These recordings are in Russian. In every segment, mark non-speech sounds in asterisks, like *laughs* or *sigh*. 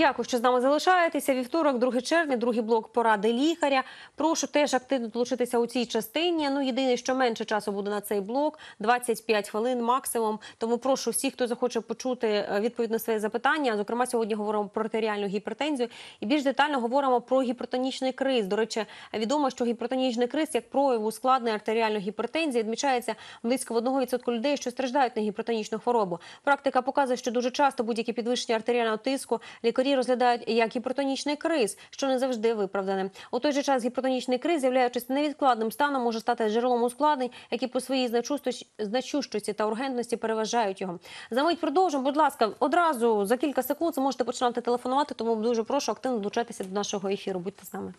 Дякую, що з нами залишаєтеся. Вівторок, 2 червня, другий блок поради лікаря. Прошу теж активно долучитися у цій частині. Ну єдине, що менше часу буде на цей блок 25 хвилин максимум. Тому прошу всіх, хто захоче почути е, відповідь на своє запитання. Зокрема, сьогодні говоримо про артеріальну гіпертензію і більш детально говоримо про гіпертонічний криз. До речі, відомо, що гіпертонічний криз як прояв ускладнення артеріальної гіпертензії відмічається близько в 1% людей, що страждають на гіпертонічну хворобу. Практика показує, що дуже часто будь-які підвищення артеріального тиску лікарі розглядають як гіпертонічний криз, що не завжди виправдане. У той же час гіпертонічний криз, являючись невідкладним станом, може стати джерелом ускладнень, які по своїй значущості- значущості та ургентності переважають його. За мить продовжимо. Будь ласка, одразу за кілька секунд зможете починати телефонувати. Тому дуже прошу активно долучатися до нашого ефіру. Будьте з нами.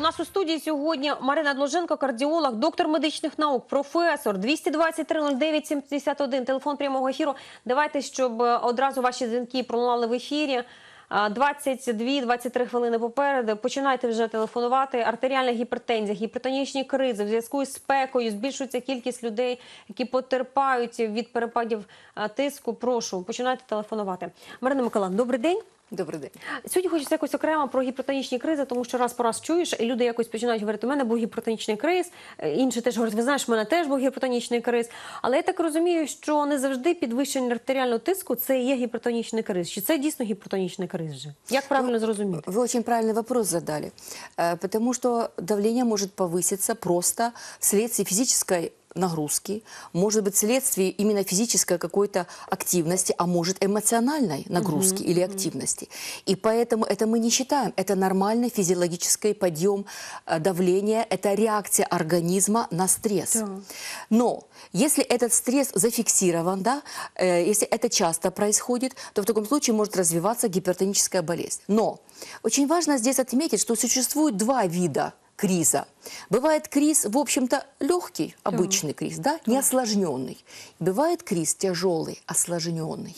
У нас у студії сьогодні Марина Дложенко, кардіолог, доктор медичних наук, професор 223 09 71, телефон прямого ефіру. Давайте, щоб е, одразу ваші дзвінки пролунали в ефірі. 22-23 хвилини попереду. Починайте вже телефонувати. Артеріальна гіпертензія, гіпертонічні кризи в зв'язку з спекою. Збільшується кількість людей, які потерпають від перепадів е, тиску. Прошу, починайте телефонувати. Марина Миколаївна, добрий день. Добрий день. Сьогодні хочеться якось окремо про гіпертонічні кризи, тому що раз по раз чуєш, і люди якось починають говорити, у мене був гіпертонічний криз. Е, Інші теж говорять, ви знаєш, у мене теж був гіпертонічний криз. Але я так розумію, що не завжди підвищення артеріального тиску це є гіпертонічний криз. Чи це дійсно гіпертонічний криз вже? Як правильно зрозуміти? Вы очень правильный вопрос задали, Э, потому что давление может повыситься просто вследствие физической нагрузки, может быть вследствие именно физической какой-то активности, а может эмоциональной нагрузки или активности. И поэтому это мы не считаем, это нормальный физиологический подъем э, давления, это реакция организма на стресс. Да. Но если этот стресс зафиксирован, да, э, если это часто происходит, то в таком случае может развиваться гипертоническая болезнь. Но очень важно здесь отметить, что существует два вида криза. Бывает криз, в общем-то, легкий, обычный криз, да, не осложненный. Бывает криз тяжелый, осложненный.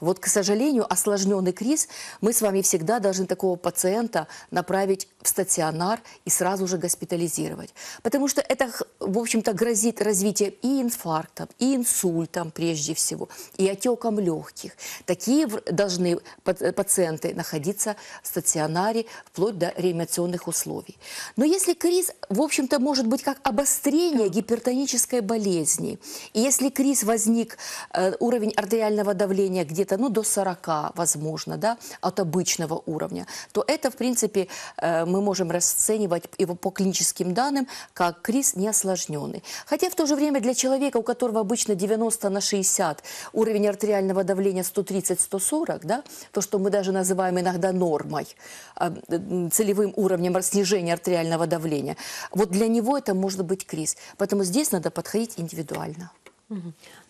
Вот, к сожалению, осложненный криз мы с вами всегда должны такого пациента направить в стационар и сразу же госпитализировать. Потому что это, в общем-то, грозит развитием и инфарктом, и инсультом прежде всего, и отеком легких. Такие должны пациенты находиться в стационаре вплоть до реанимационных условий. Но если криз, в общем-то, может быть как обострение гипертонической болезни, и если криз возник, э, уровень артериального давления где-то ну, до 40, возможно, да, от обычного уровня, то это, в принципе, э, мы можем расценивать его по клиническим данным как криз неосложненный. Хотя в то же время для человека, у которого обычно 90 на 60 уровень артериального давления 130-140, да, то, что мы даже называем иногда нормой, м, целевым уровнем снижения артериального давления, вот для него это может быть криз. Поэтому здесь надо подходить индивидуально.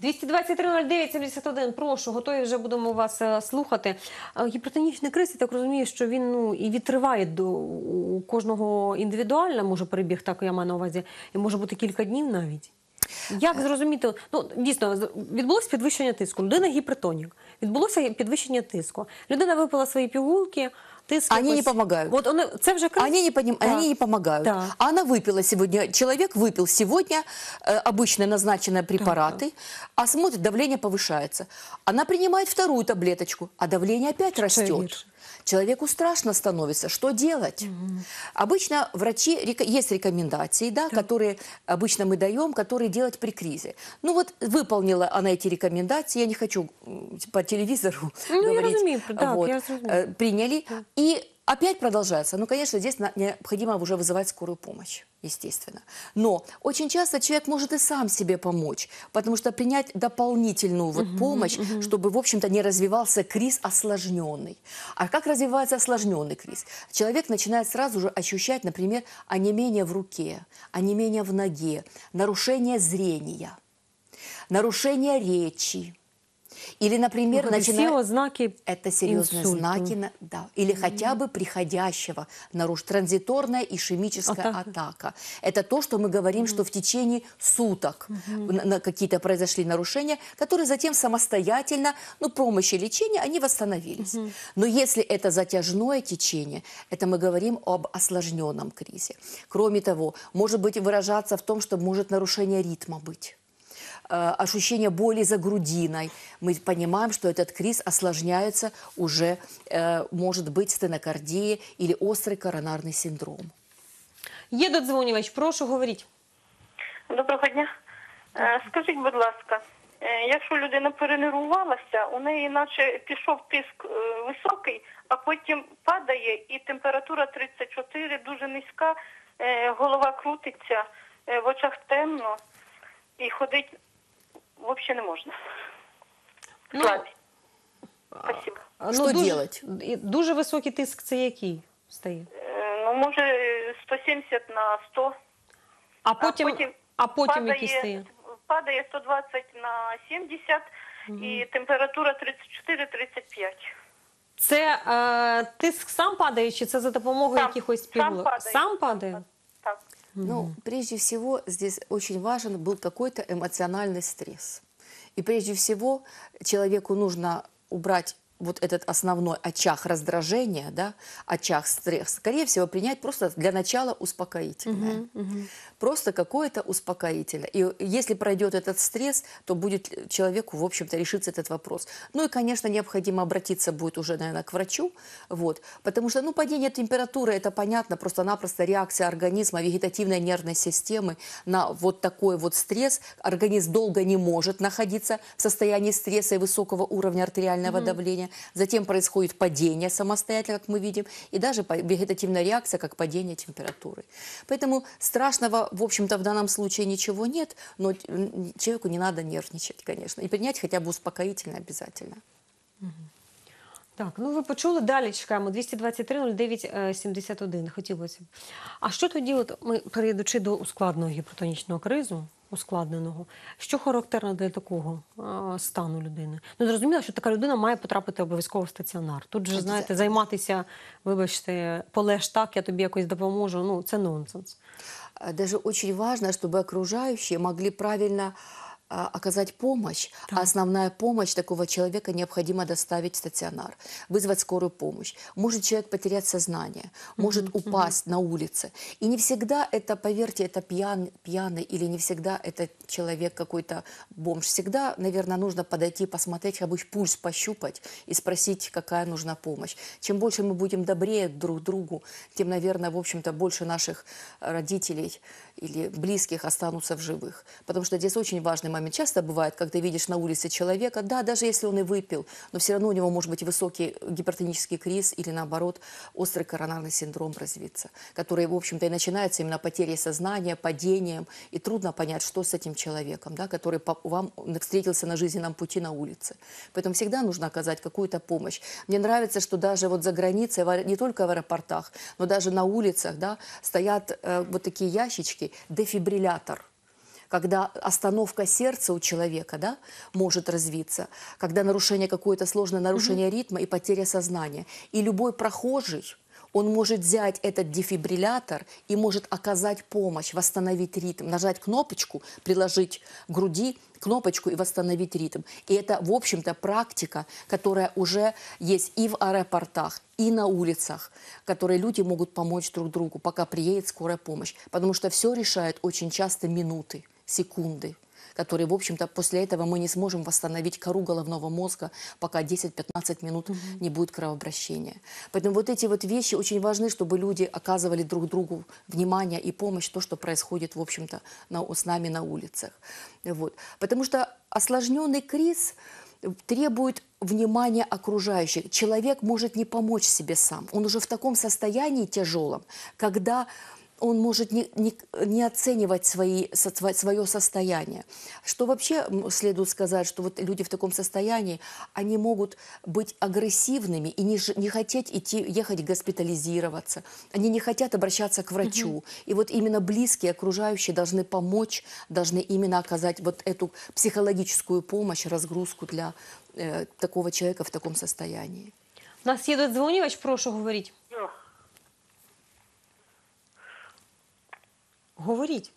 223-09-71, прошу, готові вже будемо вас е, слухати. Е, Гіпертонічний криз, я так розумію, що він ну, і відтриває до у кожного індивідуально, може перебіг, так я маю на увазі, і може бути кілька днів навіть. Як зрозуміти, ну дійсно з- відбулося підвищення тиску. Людина гіпертонік. Відбулося підвищення тиску. Людина випила свої пігулки, тиск. Они не якось- помогають. От вони це вже криз? Они не, поним- Да. они не помогают. Да. А Она выпила сегодня, человек выпил сегодня э, обычно назначенные препараты, а смотрит, давление повышается. Она принимает вторую таблеточку, а давление опять растет. Человеку страшно становится. Что делать? Обычно врачи, есть рекомендации, да, которые обычно мы даем, которые делать при кризе. Ну вот выполнила она эти рекомендации, я не хочу по телевизору Ну, я говорить. разумею, так, вот, я разумею. э, приняли. И опять продолжается. Ну, конечно, здесь необходимо уже вызывать скорую помощь, естественно. Но очень часто человек может и сам себе помочь, потому что принять дополнительную вот помощь, чтобы, в общем-то, не развивался криз осложненный. А как развивается осложненный криз? Человек начинает сразу же ощущать, например, онемение в руке, онемение в ноге, нарушение зрения, нарушение речи. Или, например, Слухайте, всі начинает... ознаки Это серьезные інсульту. знаки, на- да, или хотя бы приходящего наруш транзиторная ишемическая Атака. атака. Это то, что мы говорим, что в течение суток на- на какие-то произошли нарушения, которые затем самостоятельно, ну, помощи лечения, они восстановились. Но если это затяжное течение, это мы говорим об осложненном кризе. Кроме того, может быть выражаться в том, что может нарушение ритма быть ощущение боли за грудиной. Мы понимаем, что этот криз осложняется уже, э, может быть, стенокардия или острый коронарный синдром. Є додзвонювач, прошу говоріть. Доброго дня. Е, Скажіть, будь ласка, е, якщо людина перенервувалася, у неї наче пішов тиск е, високий, а потім падає і температура 34 дуже низька, е, голова крутиться, е, в очах темно і ходить взагалі не можна. Ну, Слабість. Спасибо. Що дуже, делать? Дуже високий тиск це який стає? Е, Ну, може, 170 на 100. А потім, а потім, який стає? падає 120 на 70 і температура 34-35. Це е, тиск сам падає, чи це за допомогою Сам. якихось Сам падає. Сам падає? Ну, прежде всего, здесь очень важен был какой-то эмоциональный стресс. И прежде всего человеку нужно убрать вот этот основной очаг раздражения, да, очаг стресса, скорее всего, принять просто для начала успокоительное. Просто какое-то успокоительное. И если пройдет этот стресс, то будет человеку, в общем-то, решиться этот вопрос. Ну и, конечно, необходимо обратиться будет уже, наверное, к врачу, вот, потому что, ну, падение температуры, это понятно, просто-напросто реакция организма, вегетативной нервной системы на вот такой вот стресс. Организм долго не может находиться в состоянии стресса и высокого уровня артериального давления Затем происходит падение самостоятельно, как мы видим, и даже по- вегетативная реакция, как падение температуры. Поэтому страшного, в общем-то, в данном случае ничего нет, но м, человеку не надо нервничать, конечно, и принять хотя бы успокоительное обязательно. Так, ну ви почули далі. Чекаємо 223 09 е, 71. Хотілося б. А що тоді, от ми перейдучи до ускладного гіпертонічного кризу, Ускладненого, що характерно для такого е, стану людини? Ну зрозуміло, що така людина має потрапити обов'язково в стаціонар. Тут же знаєте, займатися, вибачте, полеж так, я тобі якось допоможу. Ну це нонсенс. А Даже очень важно, чтобы окружающие могли правильно оказать помощь, а основная помощь такого человека необходимо доставить в стационар, вызвать скорую помощь. Может человек потерять сознание, может упасть на улице. И не всегда это, поверьте, это пьян, пьяный или не всегда это человек какой-то бомж. Всегда, наверное, нужно подойти, посмотреть, как бы пульс пощупать и спросить, какая нужна помощь. Чем больше мы будем добрее друг другу, тем, наверное, в общем-то, больше наших родителей или близких останутся в живых. Потому что здесь очень важный момент. Часто бывает, когда видишь на улице человека, да, даже если он и выпил, но все равно у него может быть высокий гипертонический криз или, наоборот, острый коронарный синдром развиться, который, в общем-то, и начинается именно потерей сознания, падением, и трудно понять, что с этим человеком, да, который вам встретился на жизненном пути на улице. Поэтому всегда нужно оказать какую-то помощь. Мне нравится, что даже вот за границей, не только в аэропортах, но даже на улицах, да, стоят э, вот такие ящички, дефибриллятор когда остановка сердца у человека да, может развиться, когда нарушение какое-то сложное нарушение ритма и потеря сознания. И любой прохожий, он может взять этот дефибриллятор и может оказать помощь, восстановить ритм, нажать кнопочку, приложить к груди кнопочку и восстановить ритм. И это, в общем-то, практика, которая уже есть и в аэропортах, и на улицах, которые люди могут помочь друг другу, пока приедет скорая помощь. Потому что все решает очень часто минуты, секунды которые, в общем-то, после этого мы не сможем восстановить кору головного мозга, пока 10-15 минут не будет кровообращения. Поэтому вот эти вот вещи очень важны, чтобы люди оказывали друг другу внимание и помощь, то, что происходит, в общем-то, на, с нами на улицах. Вот. Потому что осложненный криз требует внимания окружающих. Человек может не помочь себе сам. Он уже в таком состоянии тяжелом, когда он может не, не, не оценивать свои, со- сво- свое состояние. Что вообще следует сказать, что вот люди в таком состоянии, они могут быть агрессивными и не, не хотеть идти, ехать госпитализироваться. Они не хотят обращаться к врачу. И вот именно близкие, окружающие должны помочь, должны именно оказать вот эту психологическую помощь, разгрузку для э, такого человека в таком состоянии. У нас є додзвонювач, прошу говоріть. Говоріть.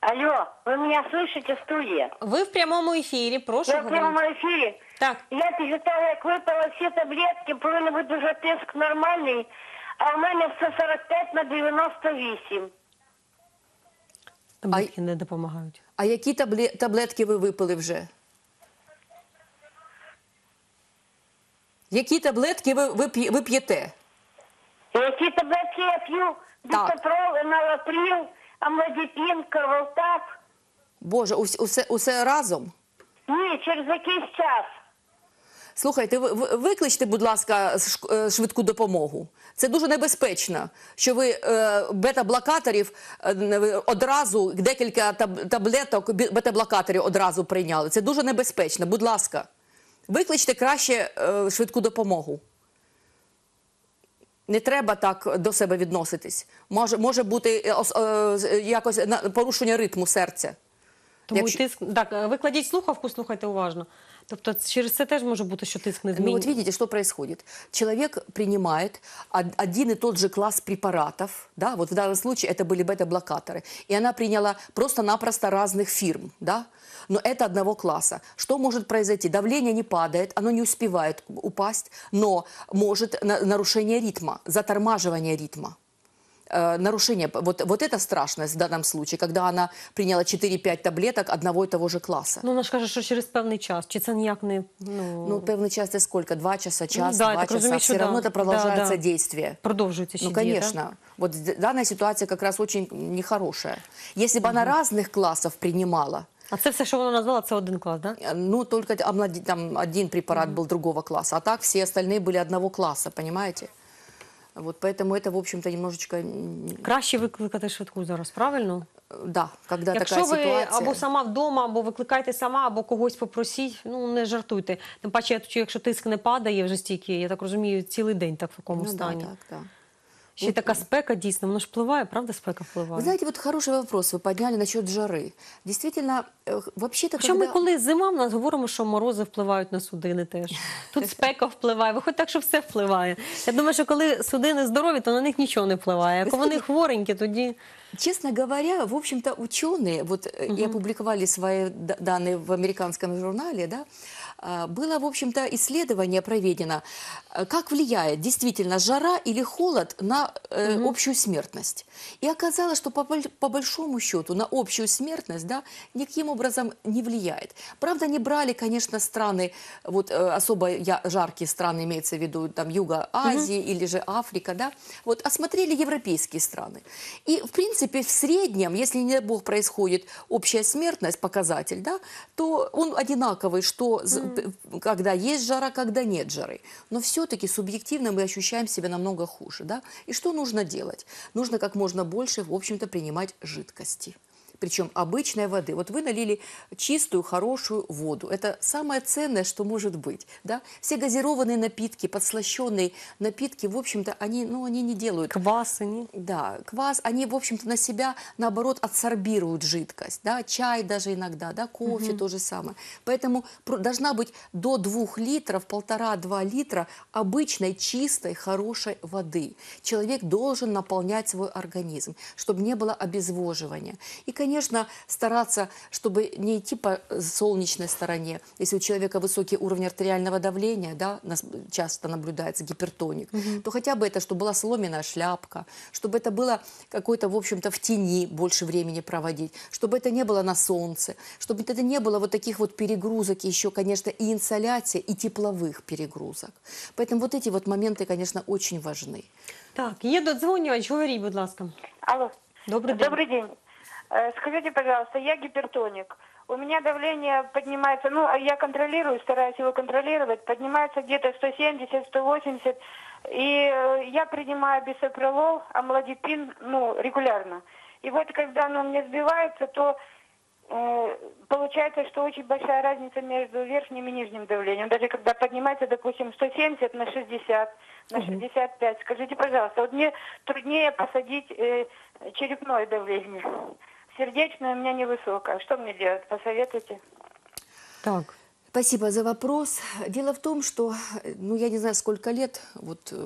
Алло, вы меня слышите, студия? Ви в прямому ефірі, прошу Я в прямому ефірі. Так. Я після того, як випила всі таблетки, повинен бути вже тиск нормальний, а в мене все 45 на 98. Таблетки не допомагають. А які табле- таблетки ви випили вже? Які таблетки ви, ви, п'є- ви п'єте? Які таблетки я п'ю? Так. Дистопрол, налаприл, амлодипин, карвалтап. Боже, ус- усе, усе разом? Ні, через якийсь час. Слухайте, ви, ви- викличте, будь ласка, шк- е, швидку допомогу. Це дуже небезпечно, що ви е, бета-блокаторів е, не- ви одразу декілька таб- таблеток бі- бета-блокаторів одразу прийняли. Це дуже небезпечно. Будь ласка, викличте краще е, швидку допомогу. Не треба так до себе відноситись. Може, може бути е, е, якось порушення ритму серця. Тому Якщо- тиск так, е, ви кладіть слухавку, слухайте уважно. Тобто через це теж може бути, що тиск не Ну змінює. вот видите, что происходит. Человек принимает од- один и тот же класс препаратов, да, вот в данном случае это были бета-блокаторы, и она приняла просто-напросто разных фирм, да, но это одного класса. Что может произойти? Давление не падает, оно не успевает упасть, но может на- нарушение ритма, затормаживание ритма. Э, нарушение, вот, вот это страшность в данном случае, когда она приняла 4-5 таблеток одного и того же класса. Ну, вона ж каже, що через певний час. Чи це ніяк не ну, Ну, певный час это сколько? Два часа, час, да, я два так часа. разумею, Все что равно да. это продолжается Да, да. действие. продовжується ще Ну, діє, конечно. так? Вот д- данная ситуация как раз очень нехорошая. Если бы она разных классов принимала, А це все, що вона назвала, це один клас, так? э, ну, только омлади- там один препарат был другого класса, а так все остальные были одного класса, понимаете? Вот поэтому это, в общем-то, немножечко, Краще викликати швидку зараз, правильно? да, когда Якщо такая ви ситуация. або сама вдома, або викликайте сама, або когось попросіть, ну не жартуйте. Тим паче, якщо тиск не падає вже стільки, я так розумію, цілий день так в такому Ну, да, стані. так, да. Ще й така спека дійсно, воно ж впливає, правда, спека впливає. Вы знаете, вот хороший вопрос вы подняли насчет жары. Действительно, э, вообще-то, Хоча ми когда... коли зима, в нас говоримо, що морози впливають на судини теж. Тут спека впливає, виходить так, що все впливає. Я думаю, що коли судини здорові, то на них нічого не впливає. А коли вони хворенькі, тоді Честно говоря, в общем-то, ученые вот, э, и опубликовали свои д- данные в американском журнале, да, а, было, в общем-то, исследование проведено, э, как влияет действительно жара или холод на э, общую смертность. И оказалось, что по, по большому счету на общую смертность да, никаким образом не влияет. Правда, не брали, конечно, страны, вот э, особо я- жаркие страны, имеется в виду там Юга Азии или же Африка, да, вот осмотрели европейские страны. И, в принципе, в среднем, если, не дай бог, происходит общая смертность, показатель, да, то он одинаковый, что з- когда есть жара, когда нет жары. Но все-таки субъективно мы ощущаем себя намного хуже. Да? И что нужно делать? Нужно как можно больше, в общем-то, принимать жидкости. Причем обычной воды. Вот вы налили чистую, хорошую воду. Это самое ценное, что может быть. Да? Все газированные напитки, подслащенные напитки, в общем-то, они, ну, они не делают кваси, ні? да, квас, они, в общем-то, на себя, наоборот, адсорбируют жидкость, да, чай даже иногда, да, кофе то же самое. Поэтому должна быть до двух литров, полтора-два литра обычной, чистой, хорошей воды. Человек должен наполнять свой организм, чтобы не было обезвоживания. И, конечно, стараться, чтобы не идти по солнечной стороне. Если у человека высокий уровень артериального давления, да, часто наблюдается гипертоник, то хотя бы это, чтобы была соломенная шляпка, чтобы это было какой-то, в общем-то, в тени больше времени проводить, чтобы это не было на солнце, чтобы это не было вот таких вот перегрузок, еще, конечно, и инсоляция, и тепловых перегрузок. Поэтому вот эти вот моменты, конечно, очень важны. Так, є додзвонювач, говоріть, будь ласка. Алло. Добрый день. Добрый день. Э, Скажите, пожалуйста, я гипертоник. У меня давление поднимается, ну, а я контролирую, стараюсь его контролировать, поднимается где-то 170-180, и э, я принимаю бисопролол, амлодипин, ну, регулярно. И вот когда оно у меня сбивается, то э, получается, что очень большая разница между верхним и нижним давлением. Даже когда поднимается, допустим, 170 на 60, на 65. Скажите, пожалуйста, вот мне труднее посадить э, черепное давление. Сердечное у меня невысокое. Что мне делать? Посоветуйте. Так. Спасибо за вопрос. Дело в том, что, ну, я не знаю, сколько лет вот э,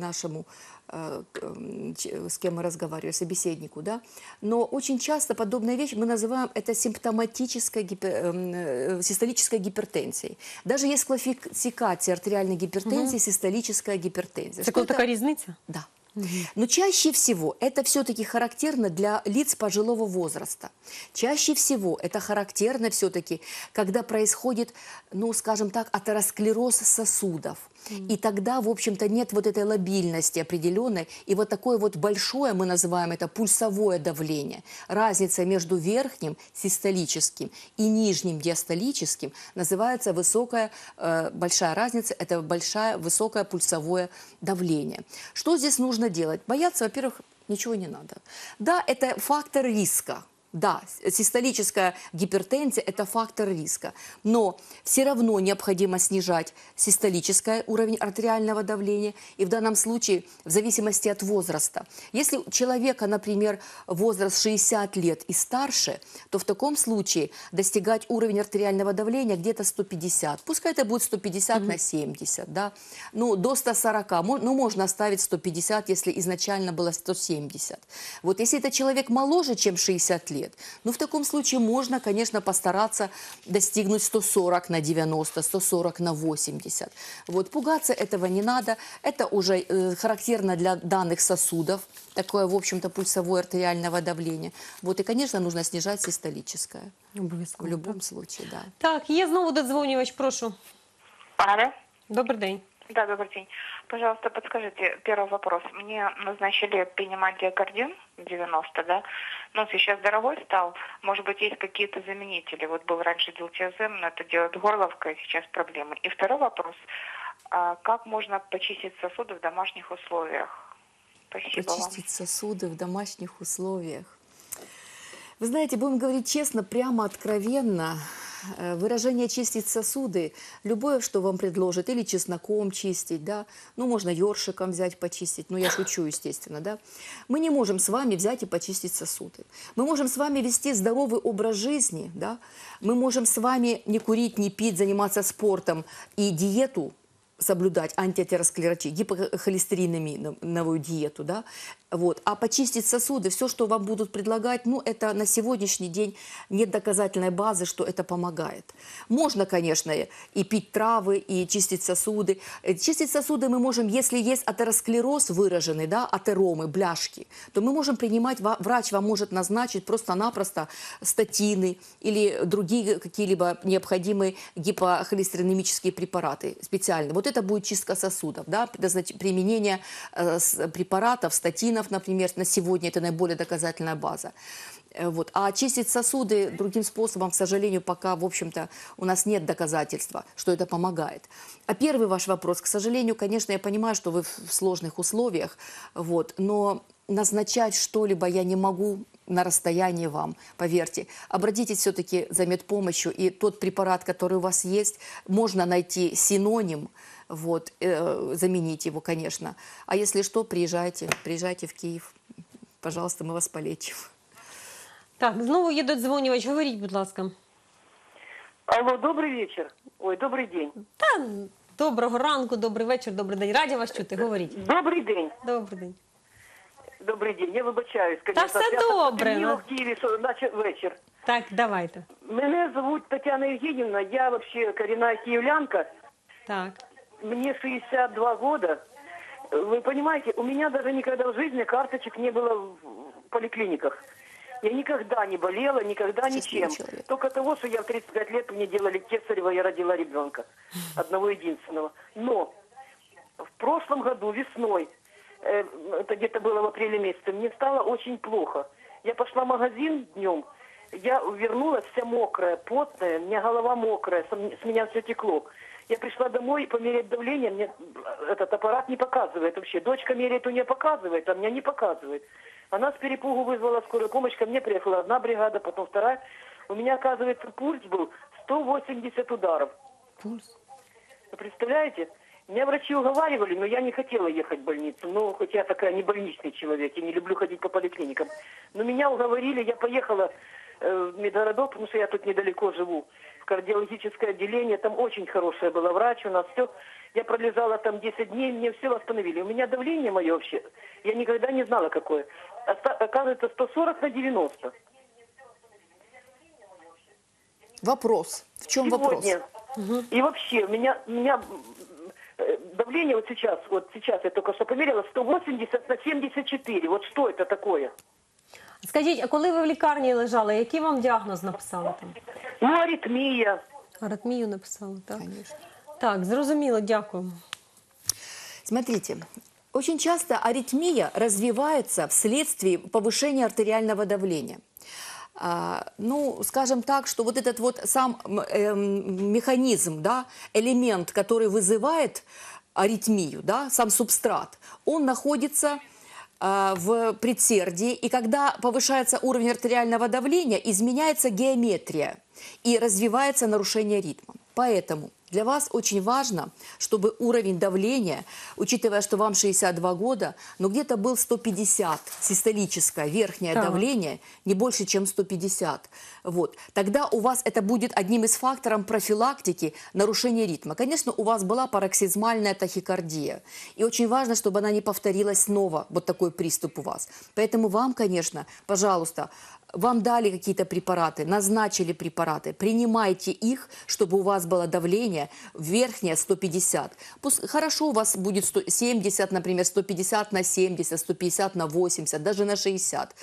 нашему, э, к- м, ч- с кем мы разговариваем, собеседнику, да, но очень часто подобные вещи мы называем это симптоматической гипер- эм, э, систолической гипертензией. Даже есть классификация артериальной гипертензии, систолическая гипертензия. Это? така різниця? Да. Но чаще всего это все-таки характерно для лиц пожилого возраста. Чаще всего это характерно все-таки, когда происходит, ну, скажем так, атеросклероз сосудов. И тогда, в общем-то, нет вот этой лобильности определенной. И вот такое вот большое, мы называем это пульсовое давление. Разница между верхним систолическим и нижним диастолическим называется высокая, э, большая разница, это большая, высокое пульсовое давление. Что здесь нужно делать? Бояться, во-первых, ничего не надо. Да, это фактор риска. Да, систолическая гипертензия – это фактор риска. Но все равно необходимо снижать систолический уровень артериального давления. И в данном случае, в зависимости от возраста. Если у человека, например, возраст 60 лет и старше, то в таком случае достигать уровень артериального давления где-то 150. Пускай это будет 150 на 70, да. Ну, до 140. Мо- Ну, можно оставить 150, если изначально было 170. Вот если это человек моложе, чем 60 лет, ну, в таком случае можно, конечно, постараться достигнуть 140 на 90, 140 на 80. Вот, пугаться этого не надо. Это уже э, характерно для данных сосудов, такое, в общем-то, пульсовое артериального давления. Вот, и, конечно, нужно снижать систолическое. В Обов'язково. любом случае, да. Так, є знову додзвонювач, прошу. Алло. Добрий день. Да, добрый день. Пожалуйста, подскажите, первый вопрос. Мне назначили принимать диакардин 90, да? Но сейчас дорогой стал. Может быть, есть какие-то заменители. Вот был раньше дилтиазем, но это делает горловка, и сейчас проблемы. И второй вопрос. А как можно почистить сосуды в домашних условиях? Спасибо вам. Почистить сосуды в домашних условиях. Вы знаете, будем говорить честно, прямо откровенно, выражение «чистить сосуды», любое, что вам предложат, или чесноком чистить, да, ну, можно ёршиком взять, почистить, ну, я шучу, естественно, да, мы не можем с вами взять и почистить сосуды. Мы можем с вами вести здоровый образ жизни, да, мы можем с вами не курить, не пить, заниматься спортом и диету соблюдать антиатеросклеротию, гипохолестериновую диету, да, вот. А почистить сосуды, все, что вам будут предлагать, ну, это на сегодняшний день нет доказательной базы, что это помогает. Можно, конечно, и пить травы, и чистить сосуды. Э, Чистить сосуды мы можем, если есть атеросклероз выраженный, да, атеромы, бляшки, то мы можем принимать, врач вам может назначить просто-напросто статины или другие какие-либо необходимые гипохолестеринемические препараты специальные. Вот это будет чистка сосудов, да, применение э, препаратов, статинов, например, на сегодня это наиболее доказательная база. Э, Вот. А очистить сосуды другим способом, к сожалению, пока, в общем-то, у нас нет доказательства, что это помогает. А первый ваш вопрос, к сожалению, конечно, я понимаю, что вы в сложных условиях, вот, но назначать что-либо я не могу на расстоянии вам, поверьте. Обратитесь все-таки за медпомощью, и тот препарат, который у вас есть, можно найти синоним, вот, э, заменить его, конечно. А если что, приезжайте, приезжайте в Киев. Пожалуйста, мы вас полечим. Так, знову є додзвонювач. Говоріть, будь ласка. Алло, добрый вечер. Ой, добрый день. Та доброго ранку, добрий вечір, добрий день. Раді вас чути. Говоріть. Добрий день. Добрий день. Добрий день. Я вибачаюсь, конечно. все Я так добре, потемніло ну. в Києві, що наче вечір. Так, давайте. Мене зовут Тетяна Евгеньевна. Я вообще коренная киевлянка. Так. Мне 62 года. Вы понимаете, у меня даже никогда в жизни карточек не было в поликлиниках. Я никогда не болела, никогда Счастливый ничем. человек. Только того, что я в 35 лет мне делали кесарево, я родила ребенка. Одного единственного. Но в прошлом году весной, э, это где-то было в апреле месяце, мне стало очень плохо. Я пошла в магазин днем, я вернулась вся мокрая, потная, у меня голова мокрая, с меня все текло. Я пришла домой померять давление, мне этот аппарат не показывает вообще. Дочка меряет, у нее показывает, а меня не показывает. Она с перепугу вызвала скорую помощь, ко мне приехала одна бригада, потом вторая. У меня, оказывается, пульс был 180 ударов. Пульс. Вы представляете? Меня врачи уговаривали, но я не хотела ехать в больницу. Ну, хоть я такая не больничный человек, я не люблю ходить по поликлиникам. Но меня уговорили, я поехала в медгородок, потому что я тут недалеко живу, в кардиологическое отделение. Там очень хорошая была врач, у нас все. Я пролежала там 10 дней, мне все восстановили. У меня давление мое вообще, я никогда не знала какое. Оста- Оказывается, 140 на 90. Вопрос. В чем вопрос? Сегодня. И вообще, меня, меня э, давление вот сейчас, вот сейчас я только что померила, 180 на 74. Вот что это такое? Скажіть, а коли ви в лікарні лежали, який вам діагноз написали там? Ну, аритмия. Аритмію написали, так? Конечно. Так, зрозуміло, дякую. Смотрите, очень часто аритмия развивается вследствие повышения артериального давления. А, ну, скажем так, что вот этот вот сам м, эм, механизм, да, элемент, который вызывает аритмию, да, сам субстрат, он находится а, в предсердии, и когда повышается уровень артериального давления, изменяется геометрия и развивается нарушение ритма. Поэтому для вас очень важно, чтобы уровень давления, учитывая, что вам 62 года, но где-то был 150 систолическое верхнее Так. давление, не больше, чем 150. Вот. Тогда у вас это будет одним из факторов профилактики нарушения ритма. Конечно, у вас была пароксизмальная тахикардия. И очень важно, чтобы она не повторилась снова, вот такой приступ у вас. Поэтому вам, конечно, пожалуйста, вам дали какие-то препараты, назначили препараты, принимайте их, чтобы у вас было давление верхнее 150. Пусть, хорошо у вас будет 100 70, например, 150 на 70, 150 на 80, даже на 60.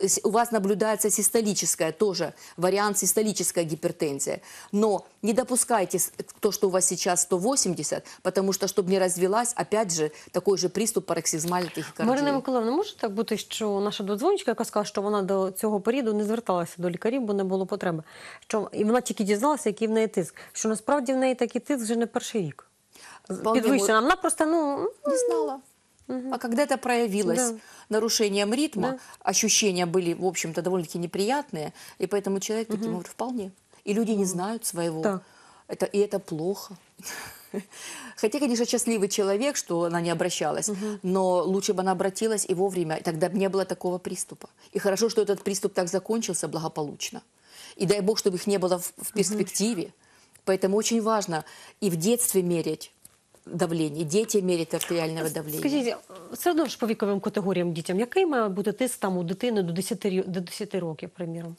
С- У вас наблюдается систолическая тоже, вариант систолическая гипертензия. Но не допускайте с- то, что у вас сейчас 180, потому что, чтобы не развелась, опять же, такой же приступ пароксизмальной тахикардии. Марина Миколаївна, може так бути, що наша додзвоничка, яка сказала, що вона до цього періоду не зверталася до лікарів, бо не було потреби. Що і вона тільки дізналася, який в неї тиск. Що насправді в неї такий тиск вже не перший рік. Вполне Підвищена. Вона просто ну Не знала. А когда это проявилось Да. нарушением ритма, Да. ощущения были, в общем-то, довольно-таки неприятные, и поэтому человек таким вот вполне. И люди не знают своего. Так. Это, и это плохо. *laughs* Хотя, конечно, счастливый человек, что она не обращалась, но лучше бы она обратилась и вовремя, и тогда бы не было такого приступа. И хорошо, что этот приступ так закончился благополучно. И дай бог, чтобы их не было в, в перспективе. Поэтому очень важно и в детстве мерить давление, дети мерять артериального давления. скажіть, все одно ж по віковим категоріям дітям, який має бути тиск там у дитини до 10, рі- до 10 років, приміром?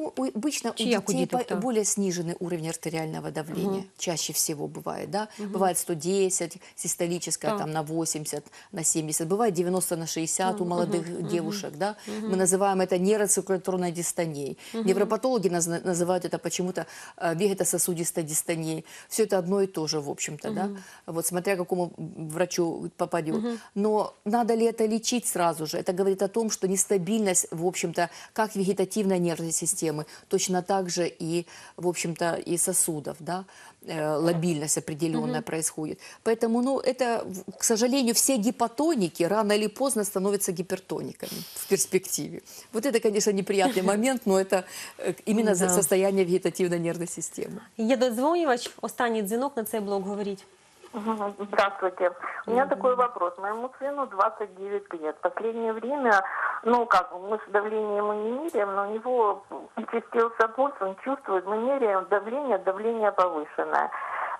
Ну, у- обычно Чи у детей по- более сниженный уровень артериального давления. Чаще всего бывает, да? Бывает 110, систолическое там на 80, на 70. Бывает 90 на 60 у молодых девушек, да? Мы называем это нейроциркуляторной дистонией. Невропатологи наз- называют это почему-то э, вегетососудистой дистонией. Все это одно и то же, в общем-то, да? Вот смотря какому врачу попадет. Но надо ли это лечить сразу же? Это говорит о том, что нестабильность, в общем-то, как вегетативной нервной системы, точно так же и, в общем-то, и сосудов, да, э, лобильность определенная происходит. Поэтому, ну, это, в- к сожалению, все гипотоники рано или поздно становятся гипертониками в перспективе. Вот это, конечно, неприятный *laughs* момент, но это э, именно за Да. состояние вегетативной нервной системы. Є додзвонювач, останній дзвінок на цей блок говоріть. Мгм. Здравствуйте. У меня такой вопрос. Моему сыну 29 лет. Последнее время, ну как, мы с давлением ему не меряем, но у него участился пульс, он чувствует, мы меряем давление, давление повышенное.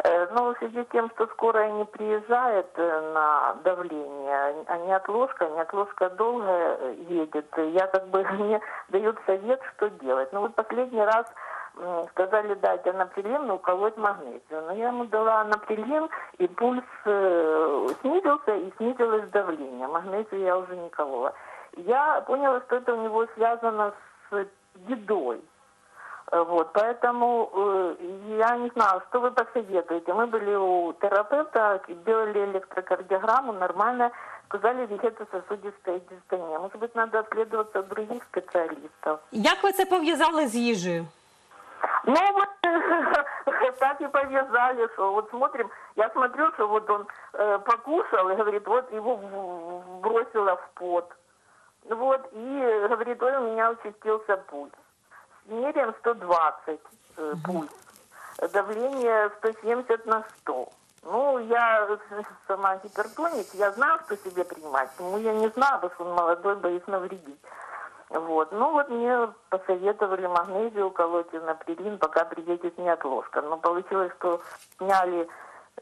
Э, Но в связи с тем, что скорая не приезжает э, на давление, а неотложка, неотложка долго э, едет, я как бы *laughs* мне дают совет, что делать. Ну вот последний раз сказали дать анаприлин и уколоть магнезию. Но я ему дала анаприлин, и пульс снизился, и снизилось давление. Магнезию я уже не колола. Я поняла, что это у него связано с едой. Э, Вот, поэтому э, я не знаю, что вы посоветуете. Мы были у терапевта, делали электрокардиограмму, нормально, сказали вегетососудистая дистония. Может быть, надо обследоваться от других специалистов. Як ви це пов'язали з їжею? Ну вот *laughs* так и повязали, что вот смотрим, я смотрю, что вот он э, покушал и говорит, вот его бросило в пот. Вот, и говорит, ой, у меня участился пульс. Меряем 120 э, пульс, давление 170 на 100. Ну, я сама гипертоник, я знаю, что себе принимать, но я не знаю, потому что он молодой, боюсь навредить. Вот. Ну вот мне посоветовали магнезию уколоть и наприлин, пока приедет неотложка. Но получилось, что сняли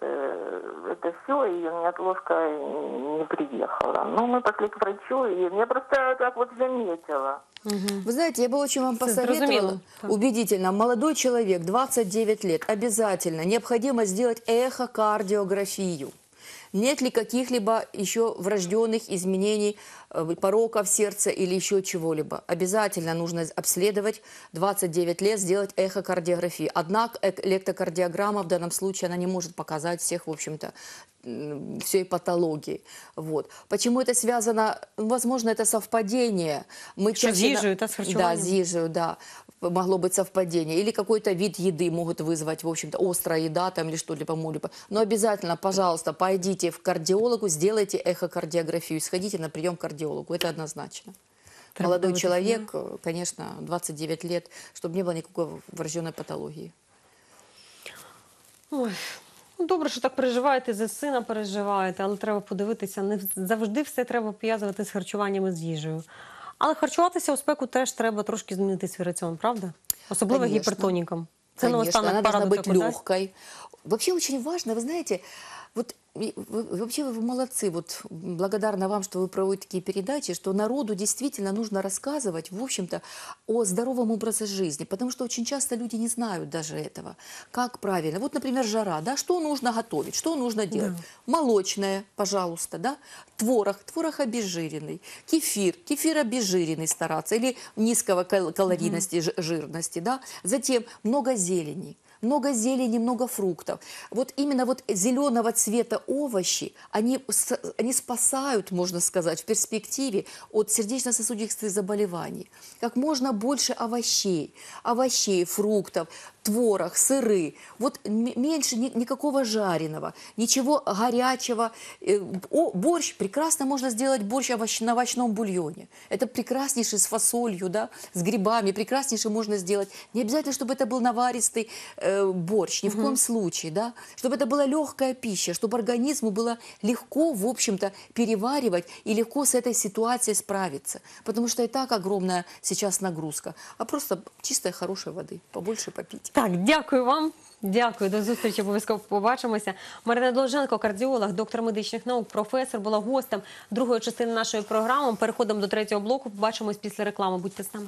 это все, и неотложка не приехала. Ну, мы пошли к врачу, и я просто так вот заметила. Вы знаете, я бы очень вам посоветовала, убедительно, молодой человек, 29 лет, обязательно необходимо сделать эхокардиографию. Нет ли каких-либо еще врожденных изменений э, пороков сердца или еще чего-либо. Обязательно нужно обследовать 29 лет, сделать эхокардиографию. Однако электрокардиограмма в данном случае, она не может показать всех, в общем-то, всей патологии. Вот. Почему это связано? Возможно, это совпадение. Мы Что с чаще на- їжею, та, з Да, с ежью, да, могло быть совпадение. Или какой-то вид еды могут вызвать, в общем-то, острая еда там или что-либо, молибо. Но обязательно, пожалуйста, пойдите в кардиологу, сделайте эхокардиографию, сходите на прием к кардиологу. Это однозначно. Треба Молодой дивитися, человек, э, конечно, 29 лет, чтобы не было никакой врожденной патологии. Ой, ну добре, що так переживаєте, за сина переживаєте, але треба подивитися. Не в- завжди все треба пов'язувати з харчуванням і з їжею. Але харчуватися у спеку теж треба трошки змінити свій раціон, правда? Особливо Конечно. гіпертонікам. Це Конечно, наостанок она должна пораду быть таку дасть? легкой. Вообще очень важно, вы знаете, вот вы- вообще вы молодцы, вот благодарна вам, что вы проводите такие передачи, что народу действительно нужно рассказывать, в общем-то, о здоровом образе жизни, потому что очень часто люди не знают даже этого, как правильно. Вот, например, жара, да, что нужно готовить, что нужно делать? Молочное, пожалуйста, да, творог, творог обезжиренный, кефир, кефир обезжиренный стараться, или низкого кал- калорийности, ж- жирности, да, затем много зелени, много зелени, много фруктов. Вот именно вот зеленого цвета овощи, они, они спасают, можно сказать, в перспективе от сердечно-сосудистых заболеваний. Как можно больше овощей, овощей, фруктов, творог, сыры. Вот меньше ни- никакого жареного, ничего горячего. Э, О, борщ, прекрасно можно сделать борщ овощ- на овощном бульоне. Это прекраснейший с фасолью, да, с грибами, прекраснейший можно сделать. Не обязательно, чтобы это был наваристый э, борщ, ни в коем случае, да, чтобы это была легкая пища, чтобы организму было легко, в общем-то, переваривать и легко с этой ситуацией справиться. Потому что и так огромная сейчас нагрузка. А просто чистой хорошей воды, побольше попить. Так, дякую вам. Дякую, до зустрічі. Обов'язково побачимося. Марина Долженко, кардіолог, доктор медичних наук, професор, була гостем другої частини нашої програми. Переходимо до третього блоку. Побачимось після реклами. Будьте з нами.